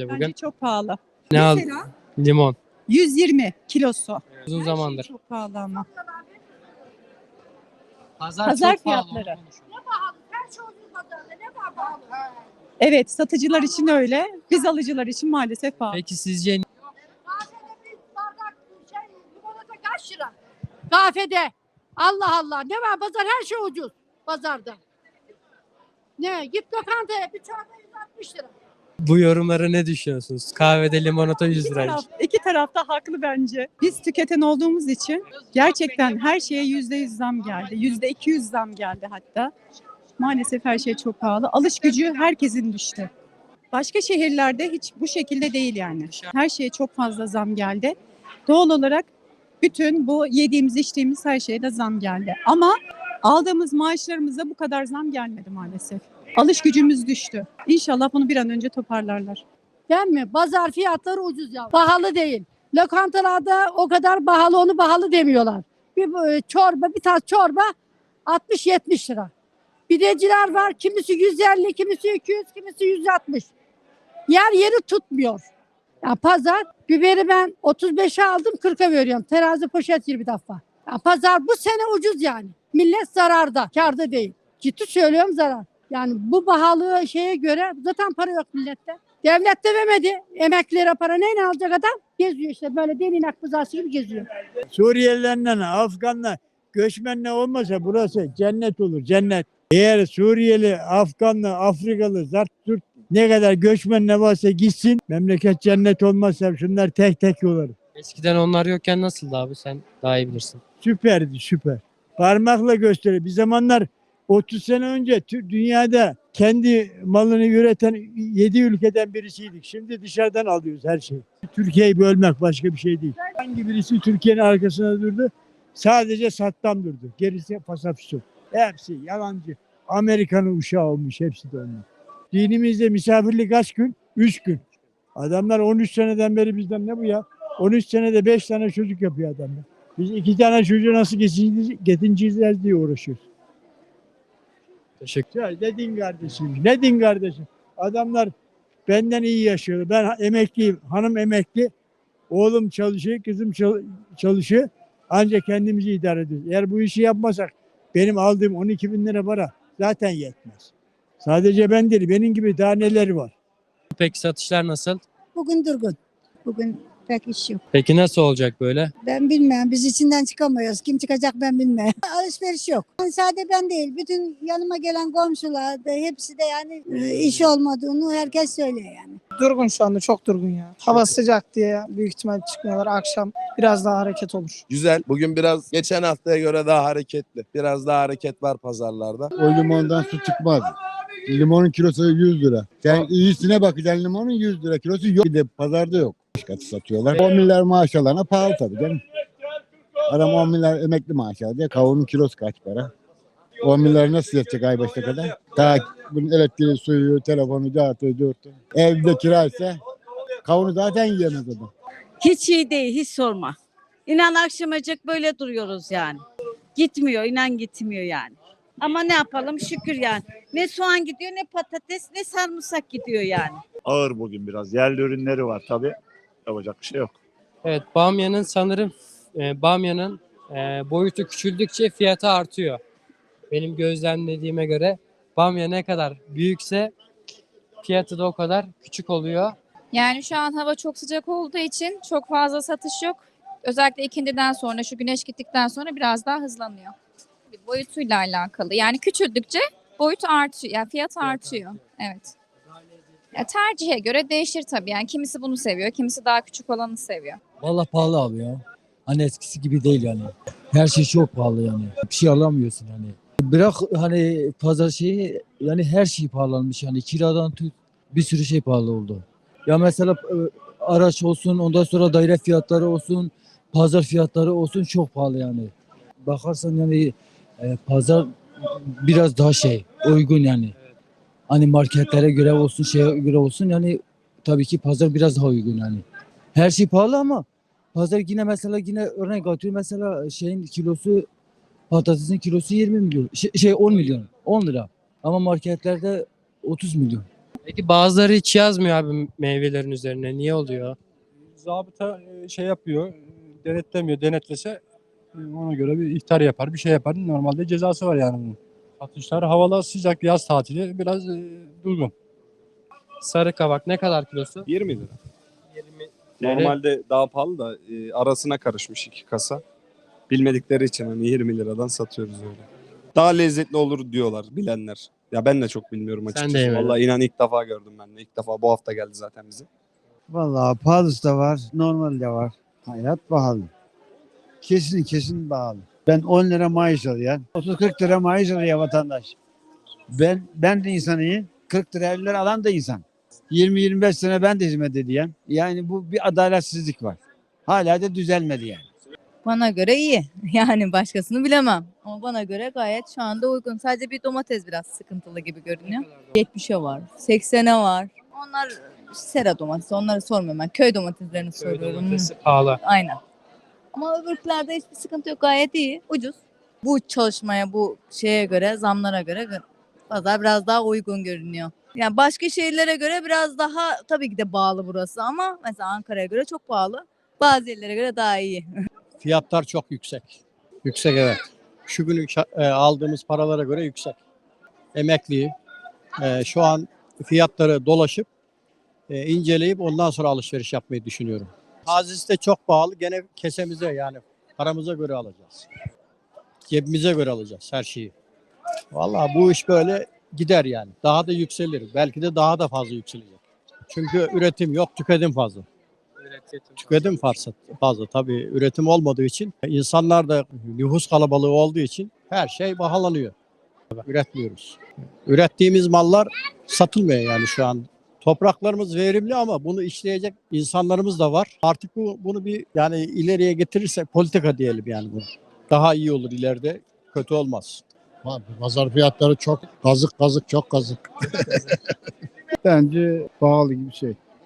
Bence Bugün çok pahalı. ne al? Mesela Limon. 120 kilosu. Uzun Her zamandır. Şey çok pahalı ama. Pazar, Pazar çok pahalı, fiyatları. onu konuşuyoruz. Evet satıcılar için öyle. Biz alıcılar için maalesef pahalı. Peki sizce Kahvede bir bardak şey limonata kaç lira? Kahvede. Allah Allah. Ne var pazar her şey ucuz pazarda. Ne? Git lokantaya bir çorba 160 lira. Bu yorumlara ne düşünüyorsunuz? Kahvede limonata 100 İki liraymış. taraf, iki taraf da haklı bence. Biz tüketen olduğumuz için gerçekten her şeye yüzde yüz zam geldi. Yüzde iki yüz zam geldi hatta. Maalesef her şey çok pahalı. Alış gücü herkesin düştü. Başka şehirlerde hiç bu şekilde değil yani. Her şeye çok fazla zam geldi. Doğal olarak bütün bu yediğimiz içtiğimiz her şeye de zam geldi. Ama aldığımız maaşlarımıza bu kadar zam gelmedi maalesef. Alış gücümüz düştü. İnşallah bunu bir an önce toparlarlar. Değil mi? Pazar fiyatları ucuz ya. Pahalı değil. Lokantalarda o kadar pahalı onu pahalı demiyorlar. Bir e, çorba, bir tas çorba 60-70 lira. Pideciler var. Kimisi 150, kimisi 200, kimisi 160. Yer yeri tutmuyor. Ya pazar biberi ben 35'e aldım 40'a veriyorum. Terazi poşet 20 defa. Ya pazar bu sene ucuz yani. Millet zararda, karda değil. Ciddi söylüyorum zarar. Yani bu pahalı şeye göre zaten para yok millette. Devlet de vermedi. Emeklilere para neyle alacak adam? Geziyor işte böyle deli inek buzası gibi geziyor. Suriyelilerle, Afganla, göçmenle olmasa burası cennet olur, cennet. Eğer Suriyeli, Afganlı, Afrikalı, zart Türk ne kadar göçmen ne varsa gitsin, memleket cennet olmazsa şunlar tek tek olur. Eskiden onlar yokken nasıldı abi sen daha iyi bilirsin. Süperdi, süper. Parmakla gösteriyor. Bir zamanlar 30 sene önce dünyada kendi malını üreten 7 ülkeden birisiydik. Şimdi dışarıdan alıyoruz her şeyi. Türkiye'yi bölmek başka bir şey değil. Hangi birisi Türkiye'nin arkasına durdu? Sadece Saddam durdu. Gerisi pasapüsü. Hepsi yalancı. Amerika'nın uşağı olmuş hepsi de. Dinimizde misafirlik kaç gün? 3 gün. Adamlar 13 seneden beri bizden ne bu ya? 13 senede 5 tane çocuk yapıyor adamlar. Biz iki tane çocuğu nasıl geçineceğiz diye uğraşıyoruz. Teşekkür Ya ne din kardeşim, ne din kardeşim. Adamlar benden iyi yaşıyor. Ben emekliyim, hanım emekli. Oğlum çalışıyor, kızım çal- çalışıyor. Ancak kendimizi idare ediyoruz. Eğer bu işi yapmasak benim aldığım 12 bin lira para zaten yetmez. Sadece ben değil, benim gibi daha neler var. Peki satışlar nasıl? Bugün durgun. Bugün pek iş yok. Peki nasıl olacak böyle? Ben bilmem. Biz içinden çıkamıyoruz. Kim çıkacak ben bilmem. Alışveriş yok. Yani sadece ben değil. Bütün yanıma gelen komşular da hepsi de yani e, iş olmadığını herkes söylüyor yani. Durgun şu anda çok durgun ya. Hava sıcak diye büyük ihtimal çıkmıyorlar. Akşam biraz daha hareket olur. Güzel. Bugün biraz geçen haftaya göre daha hareketli. Biraz daha hareket var pazarlarda. O limondan su çıkmaz. Limonun kilosu 100 lira. Sen iyisine bakacaksın limonun 100 lira kilosu yok. Bir de pazarda yok. Katı satıyorlar. 10 milyar maaş alana pahalı tabii canım. Adam 10 milyar emekli maaş alıyor. Kavunun kilosu kaç para? 10 milyar nasıl yetecek ay başına kadar? Daha bunun elektriği, suyu, telefonu, dağıtı, dörtü. Evde kiraysa kavunu zaten yiyemez adam. Hiç iyi değil, hiç sorma. İnan akşamacık böyle duruyoruz yani. Gitmiyor, inan gitmiyor yani. Ama ne yapalım şükür yani. Ne soğan gidiyor, ne patates, ne sarımsak gidiyor yani. ağır bugün biraz. Yerli ürünleri var tabii. Yapacak bir şey yok. Evet bamyanın sanırım e, bamyanın e, boyutu küçüldükçe fiyatı artıyor. Benim gözlemlediğime göre bamya ne kadar büyükse fiyatı da o kadar küçük oluyor. Yani şu an hava çok sıcak olduğu için çok fazla satış yok. Özellikle ikindiden sonra şu güneş gittikten sonra biraz daha hızlanıyor. Boyutuyla alakalı. Yani küçüldükçe boyut artıyor. Yani fiyat artıyor. Evet. Ya tercihe göre değişir tabii. Yani kimisi bunu seviyor, kimisi daha küçük olanı seviyor. Vallahi pahalı abi ya. Hani eskisi gibi değil yani. Her şey çok pahalı yani. Bir şey alamıyorsun hani. Bırak hani pazar şeyi yani her şey pahalanmış yani kiradan tut bir sürü şey pahalı oldu. Ya mesela e, araç olsun ondan sonra daire fiyatları olsun pazar fiyatları olsun çok pahalı yani. Bakarsan yani e, pazar biraz daha şey uygun yani. Hani marketlere göre olsun şeye göre olsun yani tabii ki pazar biraz daha uygun yani. Her şey pahalı ama pazar yine mesela yine örnek atıyorum mesela şeyin kilosu patatesin kilosu 20 milyon şey, şey 10 milyon 10 lira ama marketlerde 30 milyon. Peki bazıları hiç yazmıyor abi meyvelerin üzerine. Niye oluyor? Zabıta e, şey yapıyor, denetlemiyor. Denetlese e, ona göre bir ihtar yapar, bir şey yapar. Normalde cezası var yani bunun. Satışlar havalar sıcak yaz tatili biraz e, durgun. Sarı kabak ne kadar kilosu? 20 lira. 20 Normalde daha pahalı da e, arasına karışmış iki kasa. Bilmedikleri için hani 20 liradan satıyoruz öyle. Daha lezzetli olur diyorlar bilenler. Ya ben de çok bilmiyorum Sen de açıkçası. yemedin. Vallahi inan ilk defa gördüm ben de. İlk defa bu hafta geldi zaten bize. Vallahi pahalısı da var, normal de var. Hayat pahalı. Kesin kesin pahalı. Ben 10 lira maaş alıyorum. 30-40 lira maaş alıyor vatandaş. Ben ben de insanıyım. 40 lira 50 lira alan da insan. 20-25 sene ben de hizmet ediyorum. Yani bu bir adaletsizlik var. Hala da düzelmedi yani. Bana göre iyi. Yani başkasını bilemem. Ama bana göre gayet şu anda uygun. Sadece bir domates biraz sıkıntılı gibi görünüyor. 70'e var, 80'e var. Onlar sera domatesi. Onları sormuyorum ben. Köy domateslerini Köy soruyorum. domatesi pahalı. Aynen. Ama öbürklerde hiçbir sıkıntı yok. Gayet iyi. Ucuz. Bu çalışmaya, bu şeye göre, zamlara göre gö- pazar biraz daha uygun görünüyor. Yani başka şehirlere göre biraz daha tabii ki de bağlı burası ama mesela Ankara'ya göre çok pahalı. Bazı yerlere göre daha iyi. Fiyatlar çok yüksek. Yüksek evet. Şu gün e, aldığımız paralara göre yüksek. Emekliyim. E, şu an fiyatları dolaşıp e, inceleyip ondan sonra alışveriş yapmayı düşünüyorum. Tazisi de çok pahalı. Gene kesemize yani paramıza göre alacağız. Cebimize göre alacağız her şeyi. Vallahi bu iş böyle gider yani. Daha da yükselir. Belki de daha da fazla yükselecek. Çünkü üretim yok, tüketim fazla. Tüketim fazla, fazla tabii üretim olmadığı için insanlar da nüfus kalabalığı olduğu için her şey pahalanıyor. Üretmiyoruz. Ürettiğimiz mallar satılmıyor yani şu an. Topraklarımız verimli ama bunu işleyecek insanlarımız da var. Artık bu bunu bir yani ileriye getirirse politika diyelim yani bu. Daha iyi olur ileride. Kötü olmaz. Pazar fiyatları çok kazık kazık çok kazık. Bence pahalı gibi şey.